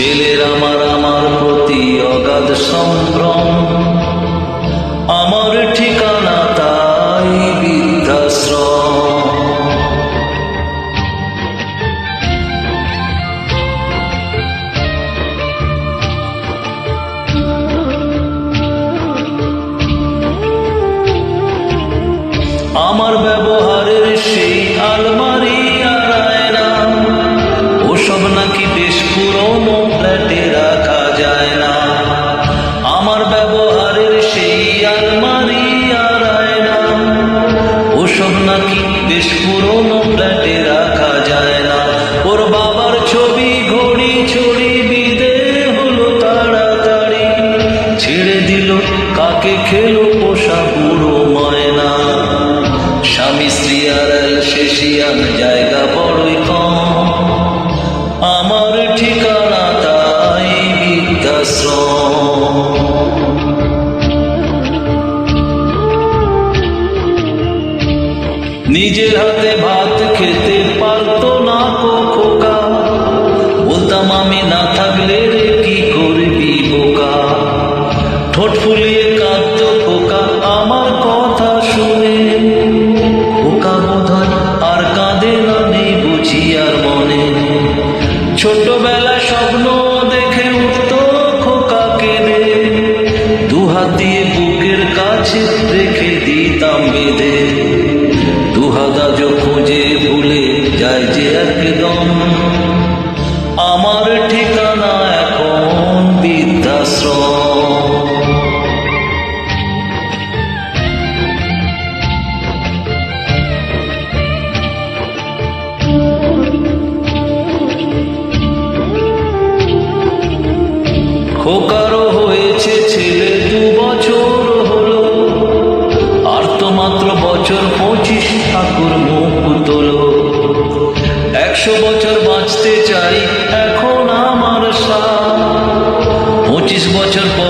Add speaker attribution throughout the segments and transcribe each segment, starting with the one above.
Speaker 1: ছেলের আমার আমার প্রতি অগাধ সম্ভ্রম। আমার ঠিকানা তাই বৃদ্ধাশ্রম। আমার স্বামী স্ত্রী আর শেষিয়ান জায়গা বড়ই কম। আমার ঠিকানা তাই বৃদ্ধাশ্রম। নিজের হাতে ভাত খেতে পারতো না কো খোকা। বলতাম, আমি না থাকলে কি করবি বোকা? ঠোঁট ফুলিয়ে ছোটবেলায় স্বপ্ন দেখে উঠতো খোকা কেঁদে দুহাত দিয়ে বুকের কাছে রেখে দিতাম বেঁধে। দুহাদা যো খুঁজে ভুলে যায় যে একদম খোকারও হয়েছে ছেলে, দু বছর হলো। আর তো মাত্র বছর পঁচিশ ঠাকুর মুখ তোল। একশো বছর বাঁচতে চাই এখন আমার সা পঁচিশ বছর পরে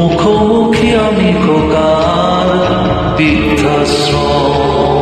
Speaker 1: মুখোমুখি আমি খোকার বৃদ্ধাশ্রম